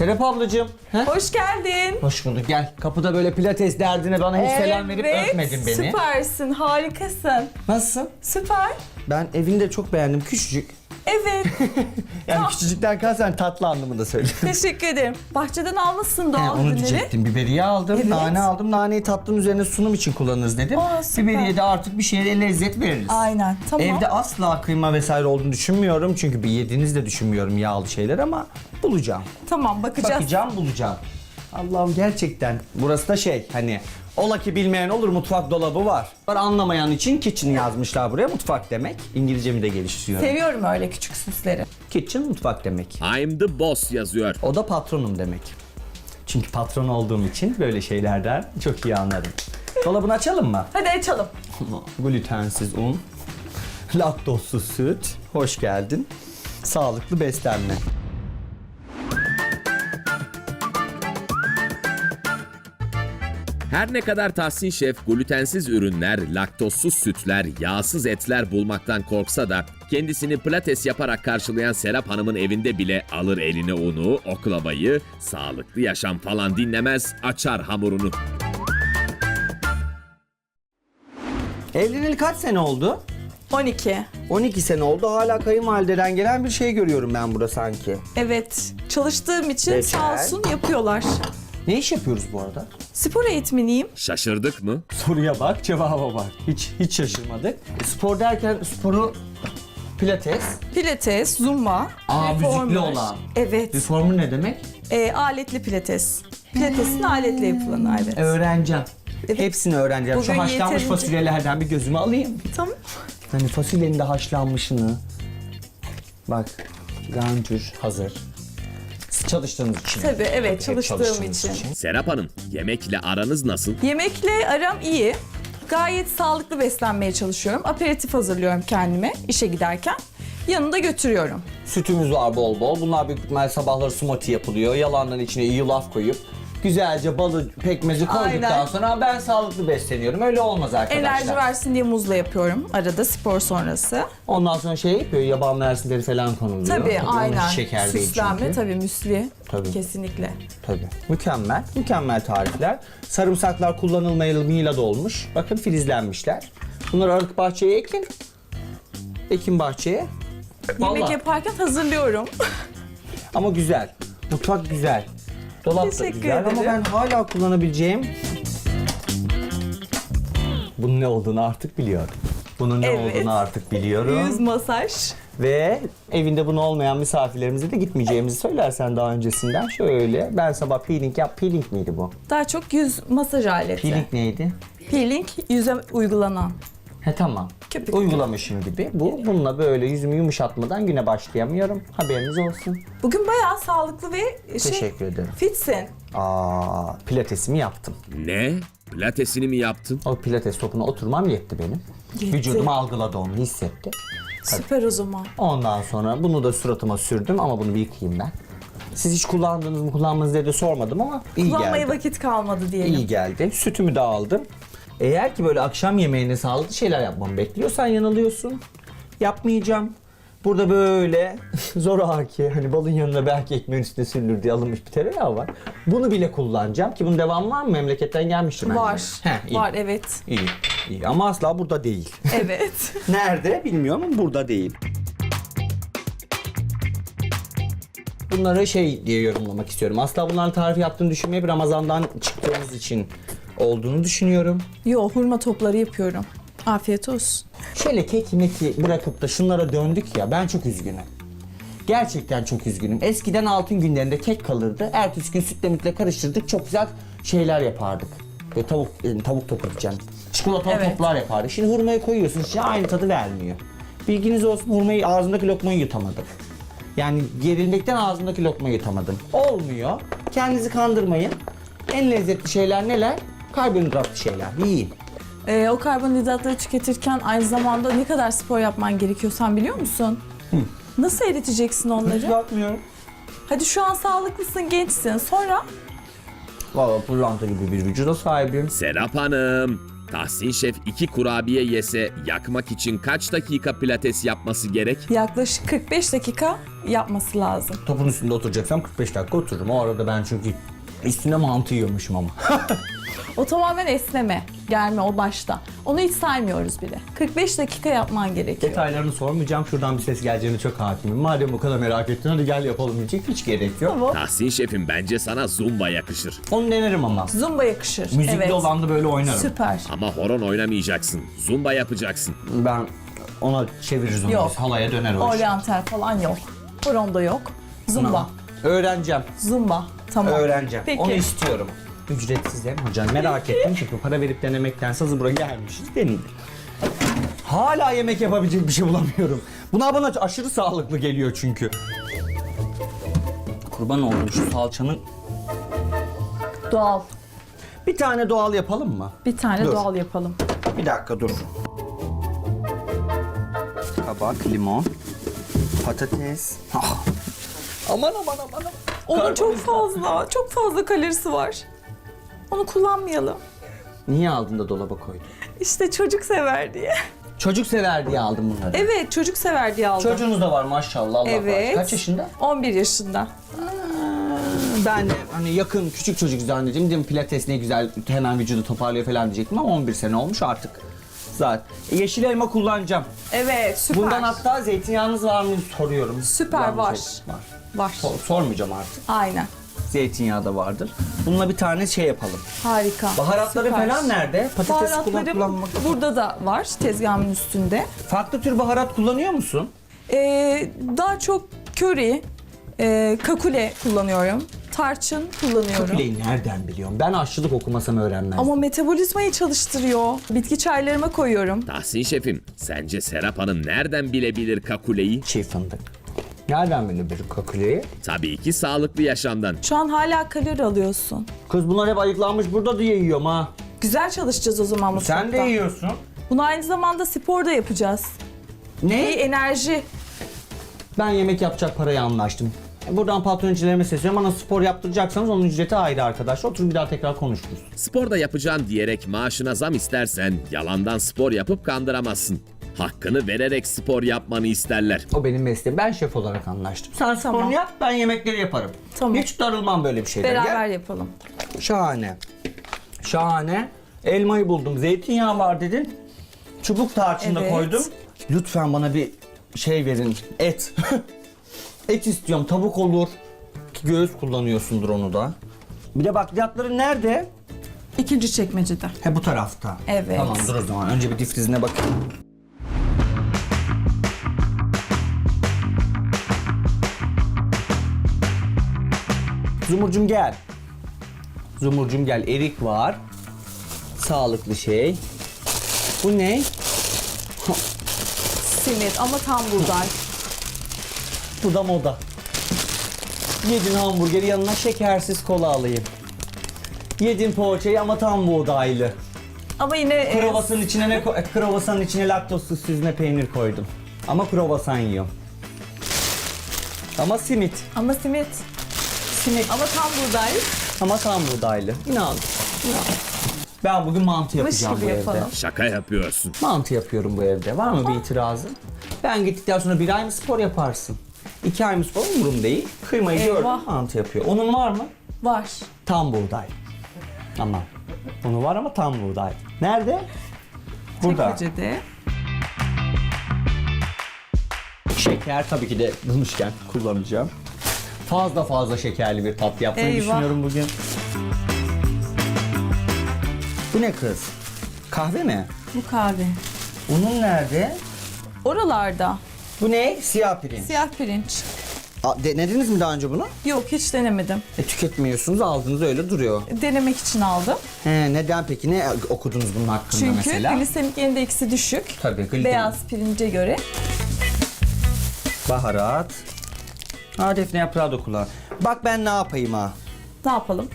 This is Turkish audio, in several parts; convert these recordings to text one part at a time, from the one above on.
Serap ablacığım. He? Hoş geldin. Hoş bulduk gel. Kapıda böyle pilates derdine bana hiç selam verip öpmedin beni. Süpersin, harikasın. Nasılsın? Süper. Ben evini de çok beğendim. Küçücük. Evet, Yani küçücükten kalsan tatlı anlamında söylüyorum. teşekkür ederim. Bahçeden almışsın doğal onu ürünleri. diyecektim. Biberiye aldım, Evet. nane aldım. Naneyi tatlının üzerine sunum için kullanırız dedim. Aa, süper. Biberiye de artık bir şeye lezzet veririz. Aynen, tamam. Evde asla kıyma vesaire olduğunu düşünmüyorum. Çünkü bir yediğinizi de düşünmüyorum yağlı şeyler ama bulacağım. Tamam, bakacağız. Bakacağım bulacağım. Allah'ım gerçekten. Burası da şey hani ola ki bilmeyen olur mutfak dolabı var. Var anlamayan için kitchen yazmışlar buraya mutfak demek. İngilizcemi de geliştiriyorum. Seviyorum öyle küçük süsleri. kitchen mutfak demek. I'm the boss yazıyor. O da patronum demek. Çünkü patron olduğum için böyle şeylerden çok iyi anlarım. Dolabını açalım mı? Hadi açalım. Glutensiz un, laktozsuz süt, hoş geldin. Sağlıklı beslenme. Her ne kadar Tahsin Şef glutensiz ürünler, laktozsuz sütler, yağsız etler bulmaktan korksa da kendisini pilates yaparak karşılayan Serap Hanım'ın evinde bile alır eline unu, oklavayı, sağlıklı yaşam falan dinlemez, açar hamurunu. Evleneli kaç sene oldu? 12. 12 sene oldu hala kayınvalideden gelen bir şey görüyorum ben burada sanki. Evet, çalıştığım için Peki. sağ olsun yapıyorlar. Ne iş yapıyoruz bu arada? Spor eğitmeniyim. Şaşırdık mı? Soruya bak, cevaba bak. Hiç hiç şaşırmadık. E, spor derken sporu pilates. Pilates, zumba, Aa, müzikli reformer. olan. Evet, Reformer ne demek? e, aletli pilates. Pilatesin aletle yapılanı evet. Öğreneceğim. Evet. Hepsini öğreneceğim. Şu Bugün haşlanmış yeterince- fasulyelerden bir gözümü alayım. Tamam. Hani fasulyenin de haşlanmışını. Bak, garnitür hazır. Çalıştığınız için. Tabii evet Hep çalıştığım çalıştığınız için. Serap Hanım, yemekle aranız nasıl? Yemekle aram iyi. Gayet sağlıklı beslenmeye çalışıyorum. Aperatif hazırlıyorum kendime işe giderken. Yanında götürüyorum. Sütümüz var bol bol. Bunlar büyük ihtimal sabahları smoothie yapılıyor. Yalandan içine iyi yulaf koyup güzelce balı pekmezi koyduktan Aynen. sonra ben sağlıklı besleniyorum. Öyle olmaz arkadaşlar. Enerji versin diye muzla yapıyorum arada spor sonrası. Ondan sonra şey yapıyor, yaban mersinleri falan konuluyor. Tabii, onun aynen. Şeker değil Süslenme çünkü. tabii müsli. Tabii. Kesinlikle. Tabii. Mükemmel, mükemmel tarifler. Sarımsaklar kullanılmayla da olmuş. Bakın filizlenmişler. Bunları arık bahçeye ekin. Ekin bahçeye. Yemek Vallahi. yaparken hazırlıyorum. Ama güzel. Mutfak güzel. Dolap da Teşekkür güzel ama ederim. ben hala kullanabileceğim... Bunun ne olduğunu artık biliyorum. Bunun ne Evet. olduğunu artık biliyorum. Yüz masaj. Ve evinde bunu olmayan misafirlerimize de gitmeyeceğimizi söylersen daha öncesinden şöyle. Ben sabah peeling yap. Peeling miydi bu? Daha çok yüz masaj aleti. Peeling neydi? Peeling yüze uygulanan. He tamam. Köpük. Uygulamışım gibi. Bu bununla böyle yüzümü yumuşatmadan güne başlayamıyorum. Haberiniz olsun. Bugün bayağı sağlıklı ve şey, Teşekkür ederim. fitsin. Aa, pilatesimi yaptım. Ne? Pilatesini mi yaptın? O pilates topuna oturmam yetti benim. Yetti. Vücudum algıladı onu, hissetti. Süper o zaman. Ondan sonra bunu da suratıma sürdüm ama bunu bir yıkayayım ben. Siz hiç kullandınız mı kullanmadınız diye de sormadım ama iyi Kullanmaya geldi. vakit kalmadı diyelim. İyi geldi. Sütümü de aldım. Eğer ki böyle akşam yemeğine sağlıklı şeyler yapmamı bekliyorsan yanılıyorsun. Yapmayacağım. Burada böyle zoraki hani balın yanına belki ekmeğin üstüne sürülür diye alınmış bir tereyağı var. Bunu bile kullanacağım ki bunun devamı var mı? Memleketten gelmişti bence. Var. Heh, iyi. Var evet. İyi. iyi. Ama asla burada değil. Evet. Nerede bilmiyorum ama burada değil. Bunları şey diye yorumlamak istiyorum. Asla bunların tarifi yaptığını düşünmeyip Ramazan'dan çıktığımız için olduğunu düşünüyorum. Yo hurma topları yapıyorum. Afiyet olsun. Şöyle kek meki bırakıp da şunlara döndük ya ben çok üzgünüm. Gerçekten çok üzgünüm. Eskiden altın günlerinde kek kalırdı. Ertesi gün sütle mütle karıştırdık. Çok güzel şeyler yapardık. Böyle tavuk, e, tavuk topu diyeceğim. Çikolatalı Evet. toplar yapardık. Şimdi hurmayı koyuyorsun içine aynı tadı vermiyor. Bilginiz olsun hurmayı ağzındaki lokmayı yutamadım. Yani gerilmekten ağzımdaki lokmayı yutamadım. Olmuyor. Kendinizi kandırmayın. En lezzetli şeyler neler? Karbonhidratlı şeyler. Yiyin. Ee, o karbonhidratları tüketirken aynı zamanda ne kadar spor yapman gerekiyor sen biliyor musun? Nasıl eriteceksin onları? Yapmıyorum. Hadi şu an sağlıklısın, gençsin. Sonra Valla pırlanta gibi bir vücuda sahibim. Serap Hanım, Tahsin Şef iki kurabiye yese yakmak için kaç dakika pilates yapması gerek? Yaklaşık 45 dakika yapması lazım. Topun üstünde oturacaksam 45 dakika otururum. O arada ben çünkü üstüne mantı yiyormuşum ama. O tamamen esneme, germe o başta. Onu hiç saymıyoruz bile. 45 dakika yapman gerekiyor. Detaylarını sormayacağım. Şuradan bir ses geleceğine çok hakimim. Madem bu kadar merak ettin hadi gel yapalım diyecek. Hiç gerek yok. Tamam. Tahsin Şef'im bence sana zumba yakışır. Onu denerim ama. Zumba yakışır. Müzikli evet. olan da böyle oynarım. Süper. Ama horon oynamayacaksın. Zumba yapacaksın. Ben ona çeviririz onu. Yok. Halaya döner o iş. Oryantal falan yok. Horonda yok. Zumba. Tamam. Öğreneceğim. Zumba. Tamam. Öğreneceğim. Peki. Onu istiyorum. Ücretsiz mi hocam? Merak ettim çünkü para verip denemekten sazı buraya gelmişiz. Deneyim. Hala yemek yapabilecek bir şey bulamıyorum. Bunlar bana aşırı sağlıklı geliyor çünkü. Kurban oldum şu salçanın. Doğal. Bir tane doğal yapalım mı? Bir tane Dur. doğal yapalım. Bir dakika dur. Kabak, limon, patates. Ah. Aman aman aman. aman. Onun çok Karbonhidrat. fazla, çok fazla kalorisi var. Onu kullanmayalım. Niye aldın da dolaba koydun? İşte çocuk sever diye. Çocuk sever diye aldım bunları. Evet, çocuk sever diye aldım. Çocuğunuz da var maşallah Allah Evet. Kaç yaşında? 11 yaşında. Ben de hani yakın küçük çocuk zannedeyim. Dedim pilates ne güzel hemen vücudu toparlıyor falan diyecektim ama 11 sene olmuş artık. Zaten. E, yeşil elma kullanacağım. Evet, süper. Bundan hatta zeytinyağınız var mı soruyorum. Süper, var. Var. Var. Sor- sormayacağım artık. Aynen. Zeytinyağı da vardır. Bununla bir tane şey yapalım. Harika. Baharatları Süper. falan nerede? Patates kullan Baharatlarım kullanmak. burada da var tezgahımın üstünde. Farklı tür baharat kullanıyor musun? Ee, daha çok köri, e, kakule kullanıyorum. Tarçın kullanıyorum. Kakuleyi nereden biliyorum? Ben aşçılık okumasam öğrenmezdim. Ama metabolizmayı çalıştırıyor. Bitki çaylarıma koyuyorum. Tahsin Şef'im sence Serap Hanım nereden bilebilir kakuleyi? Çiğ fındık. Nereden bilebilir kakuleyi? Tabii ki sağlıklı yaşamdan. Şu an hala kalori alıyorsun. Kız bunlar hep ayıklanmış burada diye yiyorum ha. Güzel çalışacağız o zaman mutfakta. Sen de yiyorsun. Bunu aynı zamanda spor da yapacağız. Ne? enerji. Ben yemek yapacak parayı anlaştım. Buradan patroncularıma sesleniyorum. Bana spor yaptıracaksanız onun ücreti ayrı arkadaşlar. Oturun bir daha tekrar konuşuruz. Spor da yapacağım diyerek maaşına zam istersen yalandan spor yapıp kandıramazsın. Hakkını vererek spor yapmanı isterler. O benim mesleğim. Ben şef olarak anlaştım. Sen sporunu Tamam. yap, ben yemekleri yaparım. Tamam. Hiç darılmam böyle bir şeyden. Beraber yapalım. Şahane. Şahane. Elmayı buldum. Zeytinyağı var dedin. Çubuk tarçın da Evet. koydum. Lütfen bana bir şey verin. Et. Et istiyorum. Tavuk olur. Ki Göğüs kullanıyorsundur onu da. Bir de bakliyatların nerede? İkinci çekmecede. He bu tarafta. Evet. Tamam dur o zaman. Önce bir difrizine bakayım. Zumurcum gel. Zumurcum gel. Erik var. Sağlıklı şey. Bu ne? Simit ama tam buğday. Bu da moda. Yedin hamburgeri yanına şekersiz kola alayım. Yedin poğaçayı ama tam buğdaylı. Ama yine e, Kruvasanın içine ne ko- e, kruvasanın içine laktozsuz süzme peynir koydum. Ama kruvasan yiyorum. Ama simit. ama simit. Simit. Ama tam buğday. Ama tam buğdaylı. İnan. İnan. Ben bugün mantı yapacağım gibi bu evde. yapalım. Şaka yapıyorsun. Mantı yapıyorum bu evde. Var mı bir itirazın? Ben gittikten sonra bir ay mı spor yaparsın? İki ay mı spor umurum değil. Kıymayı Eyvah. gördüm mantı yapıyor. Onun var mı? Var. Tam buğday. Ama onu var ama tam buğday. Nerede? Burada. Çekmecede. Şeker tabii ki de bulmuşken kullanacağım. Fazla fazla şekerli bir tatlı yapmayı Eyvah. düşünüyorum bugün. Bu ne kız? Kahve mi? Bu kahve. Unun nerede? Oralarda. Bu ne? Siyah pirinç. Siyah pirinç. Aa, denediniz mi daha önce bunu? Yok hiç denemedim. E, tüketmiyorsunuz aldınız öyle duruyor. Denemek için aldım. He, neden peki? Ne okudunuz bunun hakkında Çünkü mesela? glisemik endeksi düşük. Tabii gluten. Beyaz pirince göre. Baharat. Ha defne yaprağı da kullan. Bak ben ne yapayım ha. Ne yapalım?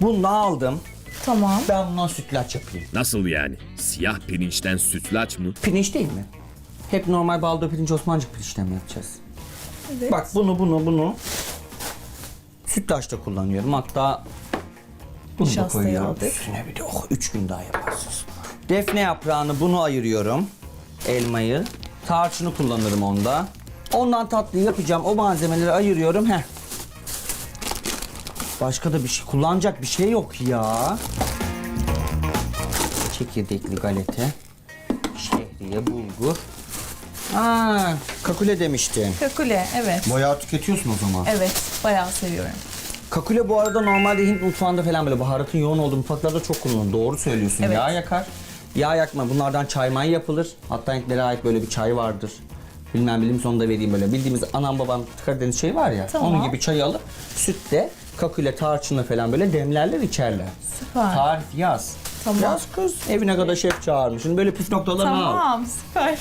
Bunu aldım. Tamam. Ben bundan sütlaç yapayım. Nasıl yani? Siyah pirinçten sütlaç mı? Pirinç değil mi? Hep normal baldo pirinç Osmancık pirinçten mi yapacağız? Evet. Bak bunu bunu bunu sütlaçta kullanıyorum. Hatta bunu da Nişastayı koyuyorum. aldık. Üstüne bir de oh 3 gün daha yaparsınız. Defne yaprağını bunu ayırıyorum. Elmayı. Tarçını kullanırım onda. Ondan tatlı yapacağım. O malzemeleri ayırıyorum. Heh. Başka da bir şey kullanacak bir şey yok ya. Çekirdekli galeta. Şehriye, bulgur. Aa, kakule demiştin. Kakule evet. Bayağı tüketiyorsun o zaman. Evet bayağı seviyorum. Kakule bu arada normalde Hint mutfağında falan böyle baharatın yoğun olduğu mutfaklarda çok kullanılır. Doğru söylüyorsun. Evet. Yağ yakar. Yağ yakma. Bunlardan çay may yapılır. Hatta Hintlere ait böyle bir çay vardır. Bilmem bilim sonunda vereyim böyle. Bildiğimiz anam babam Karadeniz çayı var ya. Tamam. Onun gibi çayı alıp sütle, kakule, tarçınla falan böyle demlerler içerler. Süper. Tarif yaz. Tamam. Yaz kız. Evine kadar şef çağırmışsın. Böyle püf noktalarını al. Tamam süper.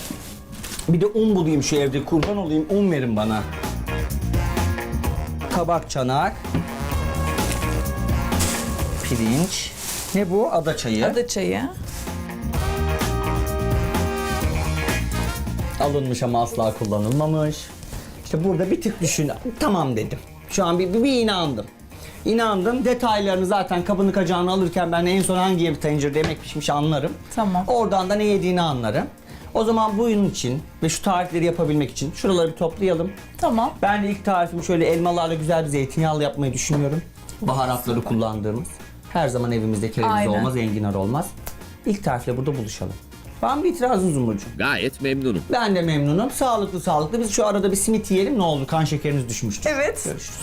Bir de un bulayım şu evde. Kurban olayım un verin bana. Kabak çanak. Pirinç. Ne bu? Ada çayı. Ada çayı. Alınmış ama asla kullanılmamış. İşte burada bir tık düşün. Tamam dedim. Şu an bir, bir, bir inandım. İnandım. Detaylarını zaten kabını kacağını alırken ben en son hangi bir tencerede yemek pişmiş anlarım. Tamam. Oradan da ne yediğini anlarım. O zaman bunun için ve şu tarifleri yapabilmek için şuraları bir toplayalım. Tamam. Ben de ilk tarifimi şöyle elmalarla güzel bir zeytinyağlı yapmayı düşünüyorum. Baharatları kullandığımız. Her zaman evimizde kereviz Aynen. olmaz, enginar olmaz. İlk tarifle burada buluşalım. Var mı bir itirazın Zumrucuğum? Gayet memnunum. Ben de memnunum. Sağlıklı sağlıklı. Biz şu arada bir simit yiyelim ne olur kan şekeriniz düşmüştür. Evet. Görüşürüz.